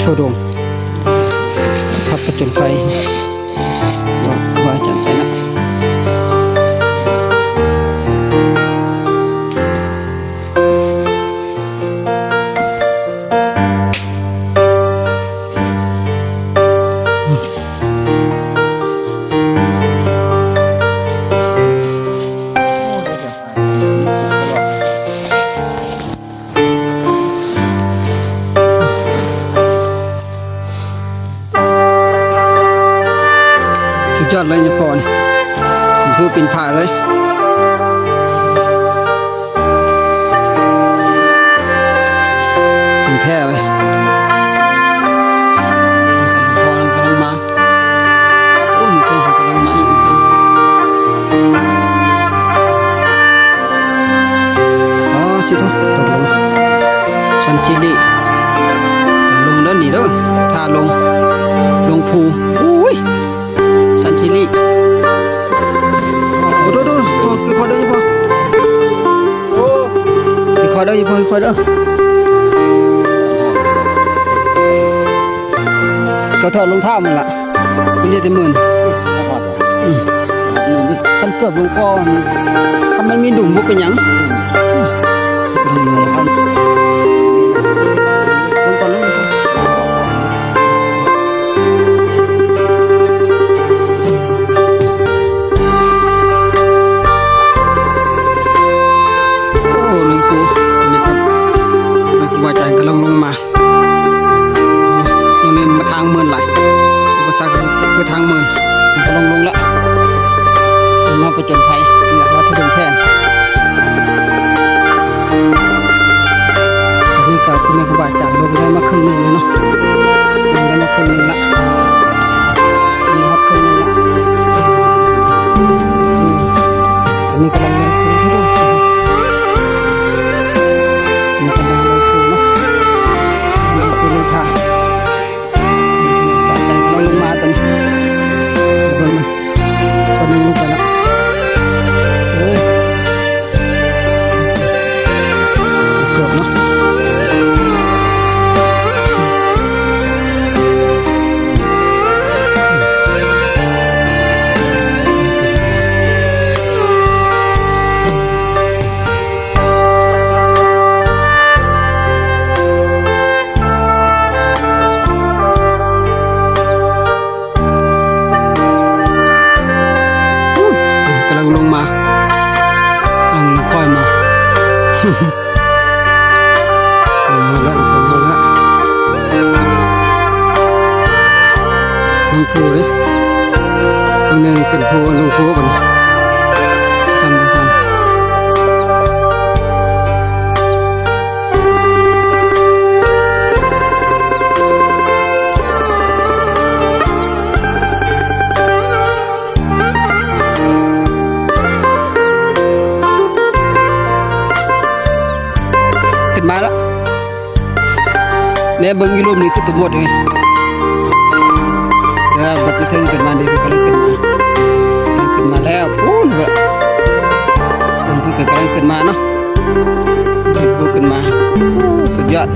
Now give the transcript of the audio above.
โชว์ดงพับประจนไฟว่าว่าอาจารย์ไปนะ ยอดเลยเนี่ยพ่อนี่มพูดเป็นผ่าเลยเป็นแท้ไว้ยพ่อกำลังมาโอ้ยตัวกำลังมาอีกจริงอ๋อชิโตตกลงชันชิลีแต่ลงเด้านนี่เด้อถ้าลง ลงภู คอยเด้อยี่พ่อกี่คนเด้อก็ถอดรองเท้ามันละมันเรียกแต่หมื่นอืมคันเกือบลงก้อนทำมันมีดุ่มบุกเป็นยัง เมินไหลอุปสรรคคือทางเมืนมันก็ลงลงละมาประจนภัยอยากว่าทุดงแทนตอนนี้กับคุณแม่ครูบาอาจารย์ลงได้มาครึ่งหนึ่งแล้วเนาะ มาแล้วลงมาแล้วลงพูเลยตรงนึงเป็นพูลงพูกันสั่นสั่น นมาแล้วเนี่ยเบิ่งอยูรูมนี่คือตัวหมดเลยเดี๋ยวบัดจะถึงขึ้นมาเดี๋ยวกำลังขึ้นมาขึ้นมาแล้วพูนเลยเพิ่งกำลังขึ้นมาเนาะเพิ่งขึ้นมาสุดยอด